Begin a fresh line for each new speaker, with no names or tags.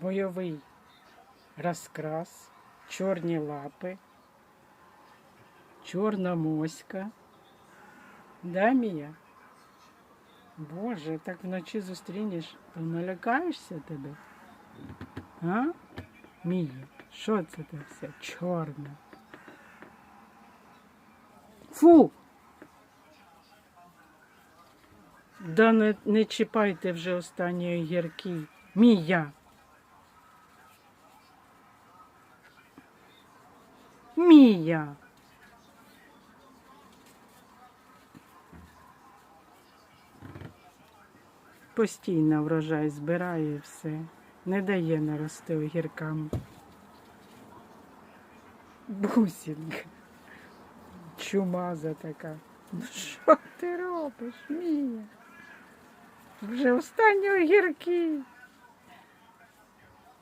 бойовий розкрас, чорні лапи, чорна моська. Да, Мія? Боже, так вночі зустрінеш, то налякаєшся тебе? А? Мія, що це ти все чорне? Фу! Да не, не чіпайте вже останньої гірки. Мія. Мія. Постійно врожай збирає все. Не дає нарости огіркам. Бусінка. Чумаза така. Ну що ти робиш, Мія? Вже останні огірки.